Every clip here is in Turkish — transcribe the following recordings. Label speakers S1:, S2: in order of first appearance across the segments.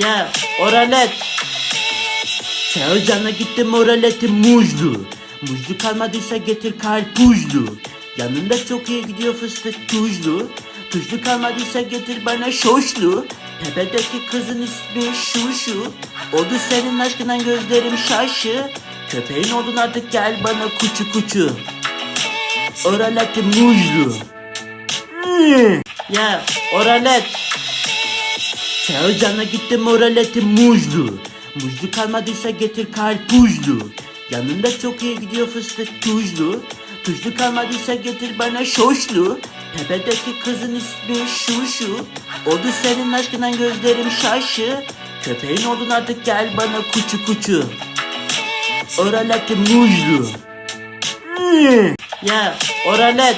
S1: Ya oralet. Çağırcan'a gittim oraleti muzlu. Muzlu kalmadıysa getir karpuzlu. Yanında çok iyi gidiyor fıstık tuzlu. Tuzlu kalmadıysa getir bana şoşlu. Tepedeki kızın ismi şu şu. Oldu senin aşkından gözlerim şaşı. Köpeğin oldun artık gel bana kuçu kuçu. Oraleti muzlu. Hmm. Ya oralet. Çağırcan'a gittim oraleti muzlu. Muzlu kalmadıysa getir karpuzlu. Yanında çok iyi gidiyor fıstık tuzlu. Tuzlu kalmadıysa getir bana şoşlu. Tepedeki kızın ismi şu şu. Oldu senin aşkından gözlerim şaşı. Köpeğin oldun artık gel bana kuçu kuçu. Oraleti muzlu. Ya oralet.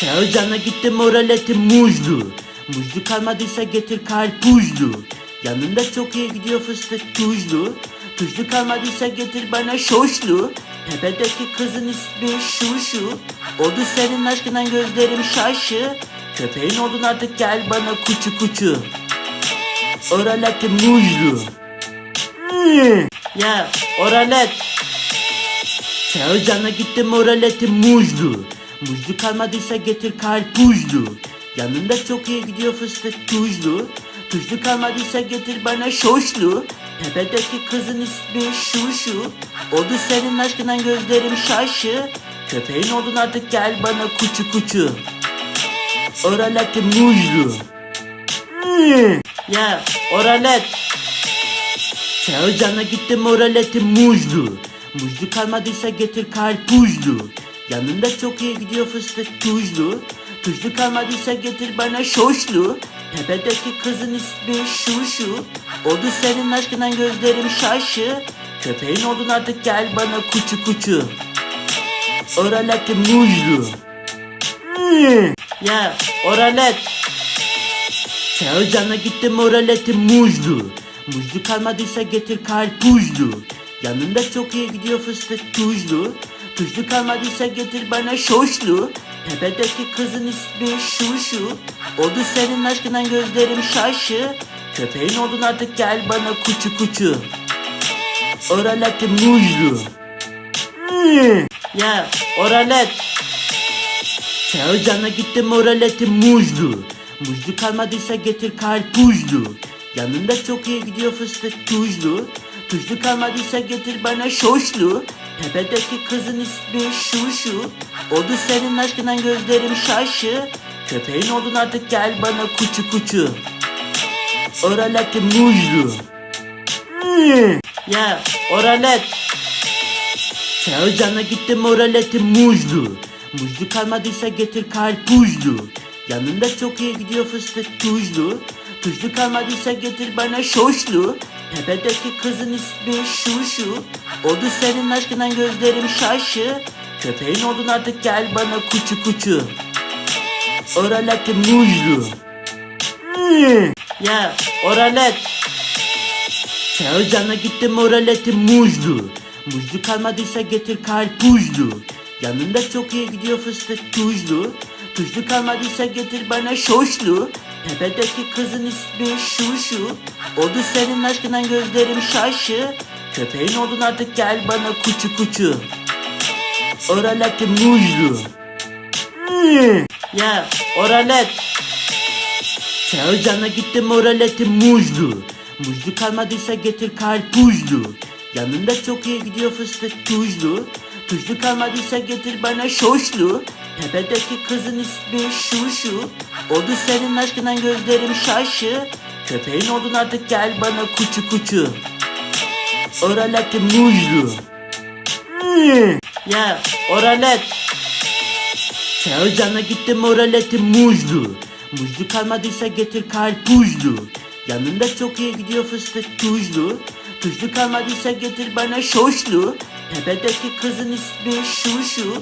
S1: Çağırcan'a gittim oraleti muzlu. Muzlu kalmadıysa getir karpuzlu. Yanında çok iyi gidiyor fıstık tuzlu. Tuzlu kalmadıysa getir bana şoşlu. Tepedeki kızın ismi şu şu. Oldu senin aşkından gözlerim şaşı. Köpeğin oldun artık gel bana kuçu kuçu. Oraleti muzlu. Hmm. Ya oralet. Çağırcan'a gittim oraleti muzlu. Muzlu kalmadıysa getir karpuzlu. Yanında çok iyi gidiyor fıstık tuzlu. Tuzlu kalmadıysa getir bana şoşlu. Tepedeki kızın ismi şu şu. Oldu senin aşkından gözlerim şaşı. Köpeğin oldun artık gel bana kuçu kuçu. Oraleti muzlu. Ya oralet. Çağırcan'a gittim oraleti muzlu. Muzlu kalmadıysa getir karpuzlu. Yanında çok iyi gidiyor fıstık tuzlu. Tuzlu kalmadıysa getir bana şoşlu. Tepedeki kızın ismi şu şu. Oldu senin aşkından gözlerim şaşı. Köpeğin oldun artık gel bana kuçu kuçu. Oraleti muzlu. Ya oralet. Çağırcan'a gittim oraleti muzlu. Muzlu kalmadıysa getir karpuzlu. Yanında çok iyi gidiyor fıstık tuzlu. Tuzlu kalmadıysa getir bana şoşlu. Tepedeki kızın ismi şu şu. Oldu senin aşkından gözlerim şaşı. Köpeğin oldun artık gel bana kuçu kuçu. Oraleti muzlu. Hmm. Ya oralet. Çağırcan'a gittim oraleti muzlu. Muzlu kalmadıysa getir karpuzlu. Yanında çok iyi gidiyor fıstık tuzlu. Tuzlu kalmadıysa getir bana şoşlu. Tepedeki kızın ismi şu şu. Oldu senin aşkından gözlerim şaşı. Köpeğin oldun artık gel bana kuçu kuçu. Oraleti muzlu. Hmm. Ya oralet. Çağırcan'a gittim oraleti muzlu. Muzlu kalmadıysa getir karpuzlu. Yanında çok iyi gidiyor fıstık tuzlu. Tuzlu kalmadıysa getir bana şoşlu. Tepedeki kızın ismi şu şu. Oldu senin aşkından gözlerim şaşı. Köpeğin oldun artık gel bana kuçu kuçu. Oraleti muzlu. Ya oralet. Çağırcan'a gittim oraleti muzlu. Muzlu kalmadıysa getir karpuzlu. Yanında çok iyi gidiyor fıstık tuzlu. Tuzlu kalmadıysa getir bana şoşlu. Tepedeki kızın ismi şu şu. Oldu senin aşkından gözlerim şaşı. Köpeğin oldun artık gel bana kuçu kuçu. Oraleti muzlu. Hmm. Ya oralet. Çağırcan'a gittim oraleti muzlu. Muzlu kalmadıysa getir karpuzlu. Yanında çok iyi gidiyor fıstık tuzlu. Tuzlu kalmadıysa getir bana şoşlu. Tepedeki kızın ismi şu şu. Oldu senin aşkından gözlerim şaşı. Köpeğin oldun artık gel bana kuçu kuçu. Oraleti muzlu. Ya oralet. Çağırcan'a gittim oraleti muzlu. Muzlu kalmadıysa getir karpuzlu. Yanında çok iyi gidiyor fıstık tuzlu. Tuzlu kalmadıysa getir bana şoşlu. Tepedeki kızın ismi şu şu.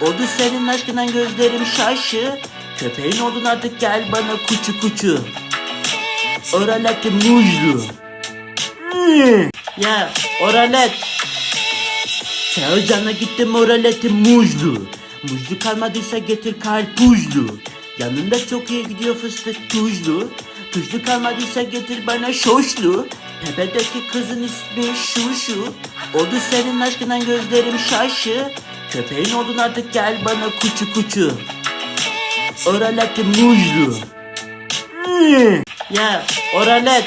S1: Oldu senin aşkından gözlerim şaşı. Köpeğin oldun artık gel bana kuçu kuçu. Oraleti muzlu. Hmm. Ya oralet. Çağırcan'a gittim oraleti muzlu. Muzlu kalmadıysa getir karpuzlu. Yanında çok iyi gidiyor fıstık tuzlu. Tuzlu kalmadıysa getir bana şoşlu. Tepedeki kızın ismi Şuşu. Oldu senin aşkından gözlerim şaşı. Köpeğin oldun artık gel bana kuçu kuçu. Oraleti muzlu. Ya oralet.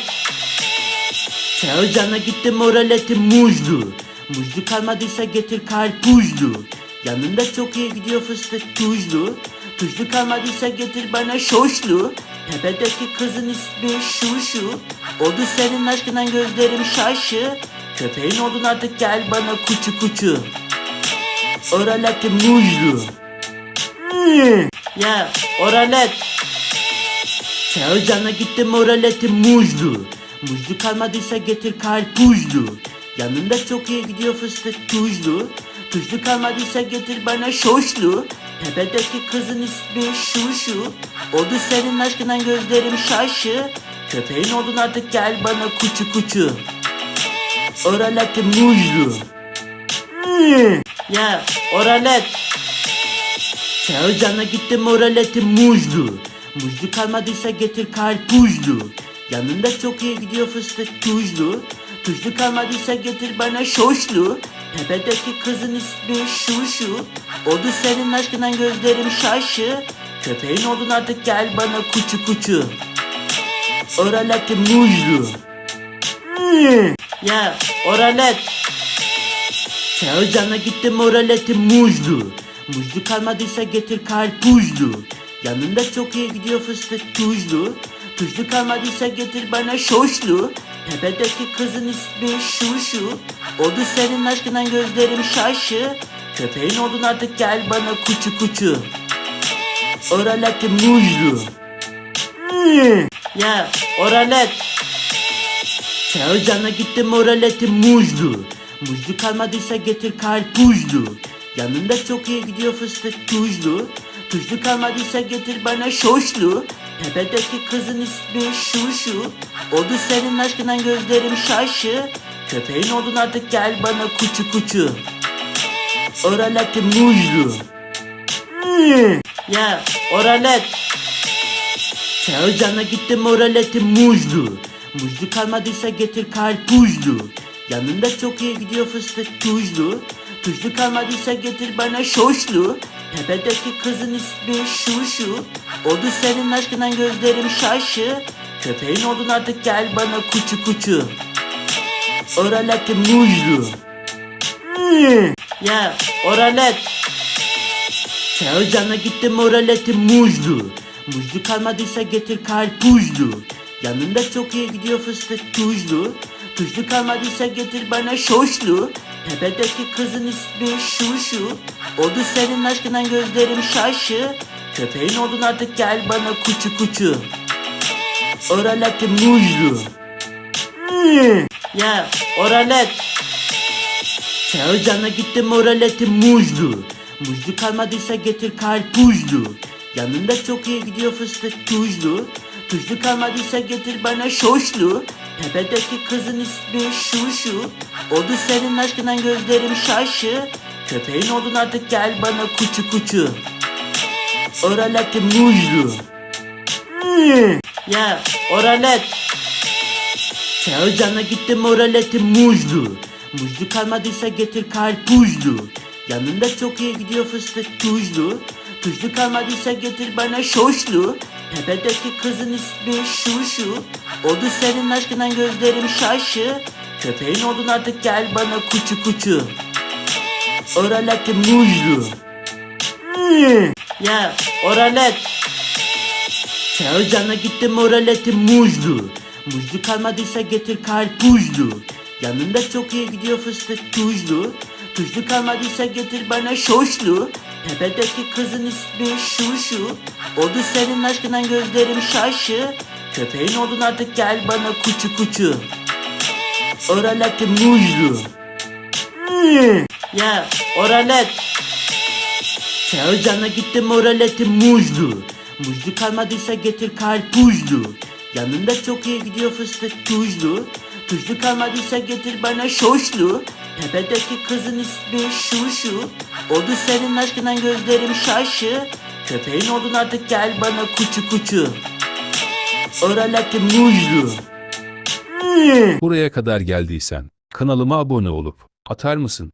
S1: Çağırcana gittim oraleti muzlu. Muzlu kalmadıysa getir karpuzlu. Yanında çok iyi gidiyor fıstık tuzlu. Tuzlu kalmadıysa getir bana şoşlu. Tepedeki kızın ismi Şuşu. Oldu senin aşkından gözlerim şaşı. Köpeğin oldun artık gel bana kuçu kuçu. Oraleti muzlu. Hmm. Ya oralet. Çağırcana gittim oraleti muzlu. Muzlu kalmadıysa getir karpuzlu. Yanında çok iyi gidiyor fıstık tuzlu. Tuzlu kalmadıysa getir bana şoşlu. Tepedeki kızın ismi Şuşu. Oldu senin aşkından gözlerim şaşı. Köpeğin oldun artık gel bana kuçu kuçu. Oraleti muzlu. Ya oralet. Çağırcana gittim oraleti muzlu. Muzlu kalmadıysa getir karpuzlu. Yanında çok iyi gidiyor fıstık tuzlu. Tuzlu kalmadıysa getir bana şoşlu. Tepedeki kızın ismi Şuşu. Oldu senin aşkından gözlerim şaşı. Köpeğin oldun artık gel bana kuçu kuçu. Oraleti muzlu. Ya oralet. Çağırcana gittim oraleti muzlu. Muzlu kalmadıysa getir karpuzlu. Yanında çok iyi gidiyor fıstık tuzlu. Tuzlu kalmadıysa getir bana şoşlu. Tepedeki kızın ismi Şuşu. Oldu senin aşkından gözlerim şaşı. Köpeğin oldun artık gel bana kuçu kuçu. Oraleti muzlu. Hmm. Ya oralet. Çağırcana gittim oraleti muzlu. Muzlu kalmadıysa getir karpuzlu. Yanında çok iyi gidiyor fıstık tuzlu. Tuzlu kalmadıysa getir bana şoşlu. Tepedeki kızın ismi Şuşu. Oldu senin aşkından gözlerim şaşı. Köpeğin oldun artık gel bana kuçu kuçu. Oraleti muzlu. Hmm. Ya oralet. Çağırcana gittim oraleti muzlu. Muzlu kalmadıysa getir karpuzlu. Yanında çok iyi gidiyor fıstık tuzlu. Tuzlu kalmadıysa getir bana şoşlu. Tepedeki kızın ismi Şuşu. Oldu senin aşkından gözlerim şaşı. Köpeğin oldun artık gel bana kuçu kuçu. Oraleti muzlu. Hmm. Ya oralet. Çağırcana gittim oraleti muzlu. Muzlu kalmadıysa getir karpuzlu. Yanında çok iyi gidiyor fıstık tuzlu. Tuzlu kalmadıysa getir bana şoşlu. Tepedeki kızın ismi Şuşu. Oldu senin aşkından gözlerim şaşı. Köpeğin oldun artık gel bana kuçu kuçu. Oraleti muzlu. Hmm. Ya oralet. Çağırcana gittim oraleti muzlu. Muzlu kalmadıysa getir karpuzlu. Yanında çok iyi gidiyor fıstık tuzlu. Tuzlu kalmadıysa getir bana şoşlu. Tepedeki kızın ismi Şuşu. Oldu senin aşkından gözlerim şaşı. Köpeğin oldun artık gel bana kuçu kuçu. Oraleti muzlu. Hmm. Ya oralet. Çağırcana gittim oraleti muzlu. Muzlu kalmadıysa getir karpuzlu. Yanında çok iyi gidiyor fıstık tuzlu. Tuzlu kalmadıysa getir bana şoşlu. Tepedeki kızın ismi Şuşu. Oldu senin aşkından gözlerim şaşı. Köpeğin oldun artık gel bana kuçu kuçu. Oraleti muzlu. Hmm. Ya oralet. Çağırcana gittim oraleti muzlu. Muzlu kalmadıysa getir karpuzlu. Yanında çok iyi gidiyor fıstık tuzlu. Tuzlu kalmadıysa getir bana şoşlu. Tepedeki kızın ismi Şuşu. Oldu senin aşkından gözlerim şaşı. Köpeğin oldun artık gel bana kuçu kuçu. Oraleti muzlu. Hmm. Ya oralet. Çağırcana gittim oraleti muzlu. Muzlu kalmadıysa getir karpuzlu. Yanında çok iyi gidiyor fıstık tuzlu. Tuzlu kalmadıysa getir bana şoşlu. Tepedeki kızın ismi Şuşu. Oldu senin aşkından gözlerim şaşı. Köpeğin oldun artık gel bana kuçu kuçu. Oralar muzlu.
S2: Buraya kadar geldiysen kanalıma abone olup atar mısın?